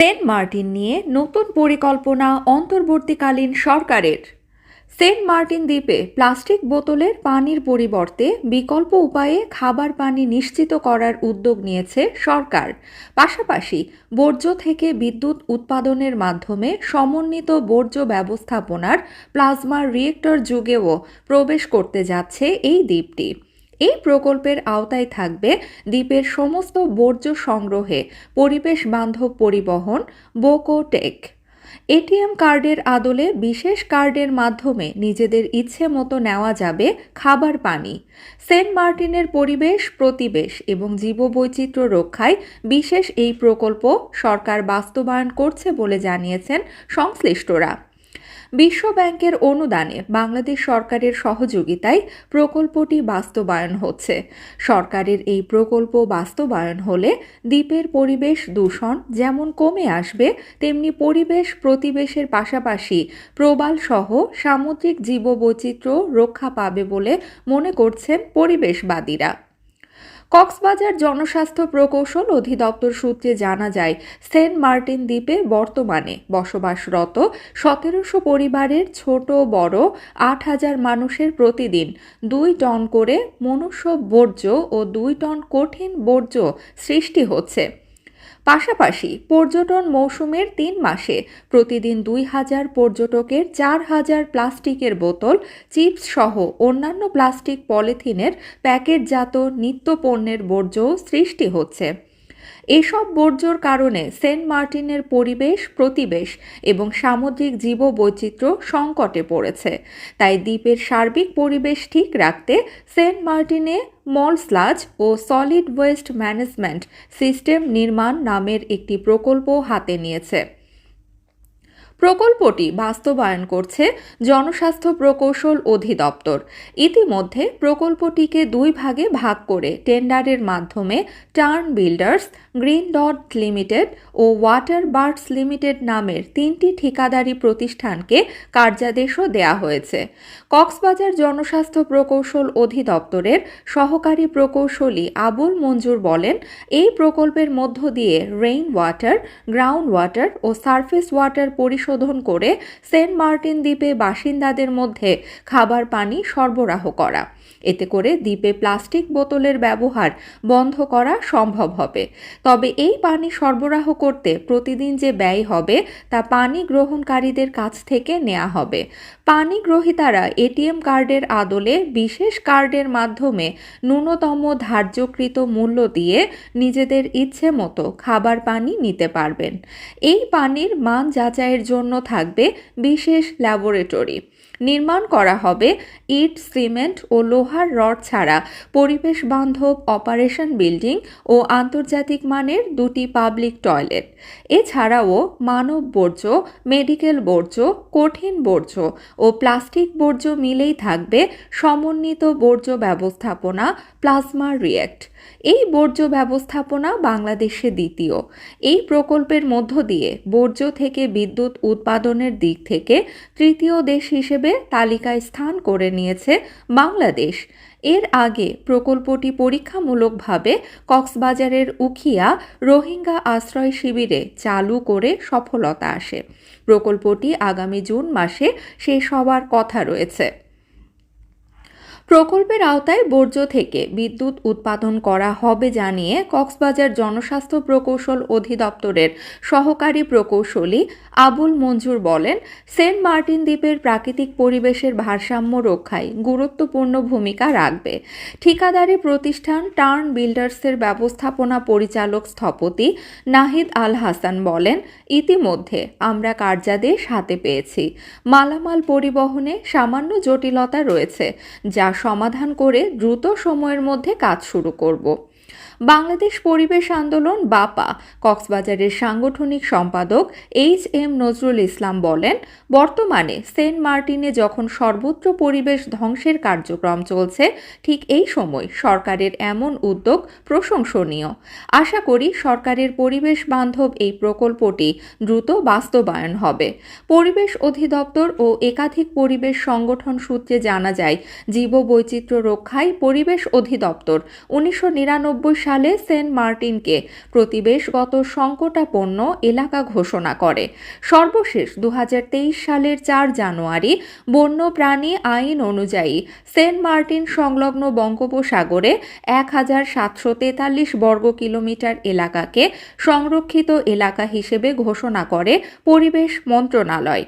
Saint Martin নিয়ে নতুন পরিকল্পনা অন্তর্বর্তীকালীন সরকারের। সেন্ট মার্টিন দ্বীপে প্লাস্টিক বোতলের পানির পরিবর্তে বিকল্প উপায়ে খাবার পানি নিশ্চিত করার উদ্যোগ নিয়েছে সরকার। পাশাপাশি বর্জ্য থেকে বিদ্যুৎ উৎপাদনের মাধ্যমে সমন্বিত বর্জ্য ব্যবস্থাপনার প্লাজমা রিয়েক্টর যুগেও প্রবেশ করতে যাচ্ছে এই দ্বীপটি। এই প্রকল্পের আওতায় থাকবে দ্বীপের সমস্ত বর্জ্য সংগ্রহে, পরিবেশ বান্ধব পরিবহন বোকোটেক এটিএম কার্ডের আদলে বিশেষ কার্ডের মাধ্যমে নিজেদের ইচ্ছে মতো নেওয়া যাবে খাবার পানি। সেন্ট মার্টিনের পরিবেশ, প্রতিবেশ এবং জীববৈচিত্র্য রক্ষায় বিশেষ এই প্রকল্প সরকার বাস্তবায়ন করছে বলে জানিয়েছেন সংশ্লিষ্টরা। বিশ্ব ব্যাংকের অনুদানে বাংলাদেশ সরকারের সহযোগিতায় প্রকল্পটি বাস্তবায়ন হচ্ছে। সরকারের এই প্রকল্প বাস্তবায়ন হলে দ্বীপের পরিবেশ দূষণ যেমন কমে আসবে, তেমনি পরিবেশ প্রতিবেশের পাশাপাশি প্রবাল সহ সামুদ্রিক জীববৈচিত্র্য রক্ষা পাবে বলে মনে করছেন পরিবেশবাদীরা। কক্সবাজার জনস্বাস্থ্য প্রকৌশল অধিদপ্তর সূত্রে জানা যায়, সেন্ট মার্টিন দ্বীপে বর্তমানে বসবাসরত সতেরোশো পরিবারের ছোট বড় আট হাজার মানুষের প্রতিদিন দুই টন করে মনুষ্য বর্জ্য ও দুই টন কঠিন বর্জ্য সৃষ্টি হচ্ছে। পাশাপাশি পর্যটন মৌসুমের তিন মাসে প্রতিদিন দুই হাজার পর্যটকের চার হাজার প্লাস্টিকের বোতল, চিপস সহ অন্যান্য প্লাস্টিক পলিথিনের প্যাকেটজাত নিত্য পণ্যের বর্জ্য সৃষ্টি হচ্ছে। এসব বর্জ্যর কারণে সেন্ট মার্টিনের পরিবেশ, প্রতিবেশ এবং সামুদ্রিক জীববৈচিত্র্য সংকটে পড়েছে। তাই দ্বীপের সার্বিক পরিবেশ ঠিক রাখতে সেন্ট মার্টিনে মল স্লাজ ও সলিড ওয়েস্ট ম্যানেজমেন্ট সিস্টেম নির্মাণ নামের একটি প্রকল্প হাতে নিয়েছে। প্রকল্পটি বাস্তবায়ন করছে জনস্বাস্থ্য প্রকৌশল অধিদপ্তর। ইতিমধ্যে প্রকল্পটিকে দুই ভাগে ভাগ করে টেন্ডারের মাধ্যমে turn builders, green dot limited ও ওয়াটার বার্ডস লিমিটেড নামের তিনটি ঠিকাদারি প্রতিষ্ঠানকে কার্যাদেশও দেয়া হয়েছে। কক্সবাজার জনস্বাস্থ্য প্রকৌশল অধিদপ্তরের সহকারী প্রকৌশলী আবুল মঞ্জুর বলেন, এই প্রকল্পের মধ্য দিয়ে রেইন ওয়াটার গ্রাউন্ড ওয়াটার ও সারফেস ওয়াটার পরিশোধন করে সেন্ট মার্টিন দ্বীপে বাসিন্দাদের মধ্যে খাবার পানি সরবরাহ করা। এতে করে দ্বীপে প্লাস্টিক বোতলের ব্যবহার বন্ধ করা সম্ভব হবে। তবে এই পানি সরবরাহ করতে প্রতিদিন যে ব্যয় হবে, তা পানি গ্রহণকারীদের কাছ থেকে নেওয়া হবে। পানি গ্রহীতারা এটিএম কার্ডের আদলে বিশেষ কার্ডের মাধ্যমে ন্যূনতম ধার্যকৃত মূল্য দিয়ে নিজেদের ইচ্ছে মতো খাবার পানি নিতে পারবেন। এই পানির মান যাচাইয়ের জন্য থাকবে বিশেষ ল্যাবরেটরি। নির্মাণ করা হবে ইট, সিমেন্ট ও লোহার রড ছাড়া। পরিবেশ বান্ধব অপারেশন বিল্ডিং ও আন্তর্জাতিক মানের দুটি পাবলিক টয়লেট। এছাড়াও মানব বর্জ্য, মেডিকেল বর্জ্য, কঠিন বর্জ্য ও প্লাস্টিক বর্জ্য মিলেই থাকবে সমন্বিত বর্জ্য ব্যবস্থাপনা প্লাজমা রিয়েক্ট। এই বর্জ্য ব্যবস্থাপনা বাংলাদেশে দ্বিতীয়। এই প্রকল্পের মধ্য দিয়ে বর্জ্য থেকে বিদ্যুৎ উৎপাদনের দিক থেকে তৃতীয় দেশ হিসেবে তালিকায় স্থান করে নিয়েছে বাংলাদেশ। এর আগে প্রকল্পটি পরীক্ষামূলকভাবে কক্সবাজারের উখিয়া রোহিঙ্গা আশ্রয় শিবিরে চালু করে সফলতা আসে। প্রকল্পটি আগামী জুন মাসে শেষ হওয়ার কথা রয়েছে। প্রকল্পের আওতায় বর্জ্য থেকে বিদ্যুৎ উৎপাদন করা হবে জানিয়ে কক্সবাজার জনস্বাস্থ্য প্রকৌশল অধিদপ্তরের সহকারী প্রকৌশলী আবুল মঞ্জুর বলেন, সেন্ট মার্টিন দ্বীপের প্রাকৃতিক পরিবেশের ভারসাম্য রক্ষায় গুরুত্বপূর্ণ ভূমিকা রাখবে। ঠিকাদারি প্রতিষ্ঠান টার্ন বিল্ডার্সের ব্যবস্থাপনা পরিচালক স্থপতি নাহিদ আল হাসান বলেন, ইতিমধ্যে আমরা কার্যাদেশ হাতে পেয়েছি। মালামাল পরিবহনে সামান্য জটিলতা রয়েছে, যা সমাধান করে দ্রুত সময়ের মধ্যে কাজ শুরু করব। বাংলাদেশ পরিবেশ আন্দোলন, বাপা। কক্সবাজারের সাংগঠনিক সম্পাদক এইচ এম নজরুল ইসলাম বলেন, বর্তমানে সেন্ট মার্টিনে যখন সর্বত্র পরিবেশ ধ্বংসের কার্যক্রম চলছে, ঠিক এই সময় সরকারের এমন উদ্যোগ প্রশংসনীয়। আশা করি সরকারের পরিবেশ বান্ধব এই প্রকল্পটি দ্রুত বাস্তবায়ন হবে। পরিবেশ অধিদপ্তর ও একাধিক পরিবেশ সংগঠন সূত্রে জানা যায়, জীববৈচিত্র্য রক্ষায় পরিবেশ অধিদপ্তর উনিশশো নিরানব্বই সালে সেন্ট মার্টিনকে প্রতিবেশগত সংকটাপন্ন এলাকা ঘোষণা করে। সর্বশেষ দু হাজার তেইশ সালের চার জানুয়ারি বন্যপ্রাণী আইন অনুযায়ী সেন্ট মার্টিন সংলগ্ন বঙ্গোপসাগরে এক হাজার সাতশো তেতাল্লিশ বর্গ কিলোমিটার এলাকাকে সংরক্ষিত এলাকা হিসেবে ঘোষণা করে পরিবেশ মন্ত্রণালয়।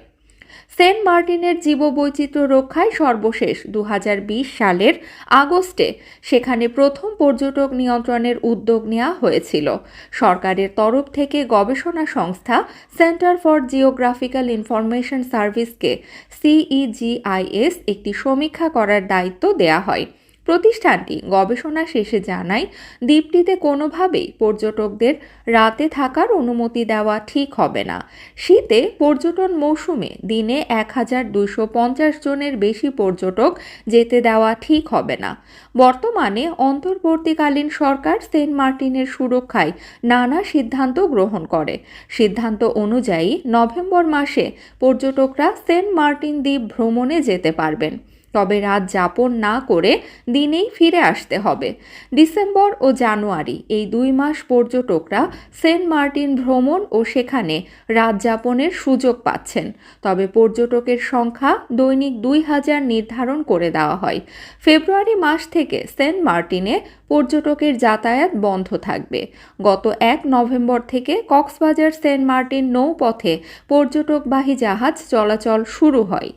সেন্ট মার্টিনের জীববৈচিত্র্য রক্ষায় সর্বশেষ দু হাজার বিশ সালের আগস্টে সেখানে প্রথম পর্যটক নিয়ন্ত্রণের উদ্যোগ নেওয়া হয়েছিল। সরকারের তরফ থেকে গবেষণা সংস্থা সেন্টার ফর জিওগ্রাফিক্যাল ইনফরমেশন সার্ভিসকে সিইজিআইএস একটি সমীক্ষা করার দায়িত্ব দেয়া হয়। প্রতিষ্ঠানটি গবেষণা শেষে জানায়, দ্বীপটিতে কোনোভাবেই পর্যটকদের রাতে থাকার অনুমতি দেওয়া ঠিক হবে না। শীতে পর্যটন মৌসুমে দিনে এক হাজার পঞ্চাশ জনের বেশি পর্যটক যেতে দেওয়া ঠিক হবে না। বর্তমানে অন্তর্বর্তীকালীন সরকার সেন্ট মার্টিনের সুরক্ষায় নানা সিদ্ধান্ত গ্রহণ করে। সিদ্ধান্ত অনুযায়ী নভেম্বর মাসে পর্যটকরা সেন্ট মার্টিন দ্বীপ ভ্রমণে যেতে পারবেন। তবে রাত যাপন না করে দিনেই ফিরে আসতে হবে। ডিসেম্বর ও জানুয়ারি এই দুই মাস পর্যটকরা সেন্ট মার্টিন ভ্রমণ ও সেখানে রাত যাপনের সুযোগ পাচ্ছেন। তবে পর্যটকের সংখ্যা দৈনিক দুই হাজার নির্ধারণ করে দেওয়া হয়। ফেব্রুয়ারি মাস থেকে সেন্ট মার্টিনে পর্যটকের যাতায়াত বন্ধ থাকবে। গত এক নভেম্বর থেকে কক্সবাজার সেন্ট মার্টিন নৌপথে পর্যটকবাহী জাহাজ চলাচল শুরু হয়।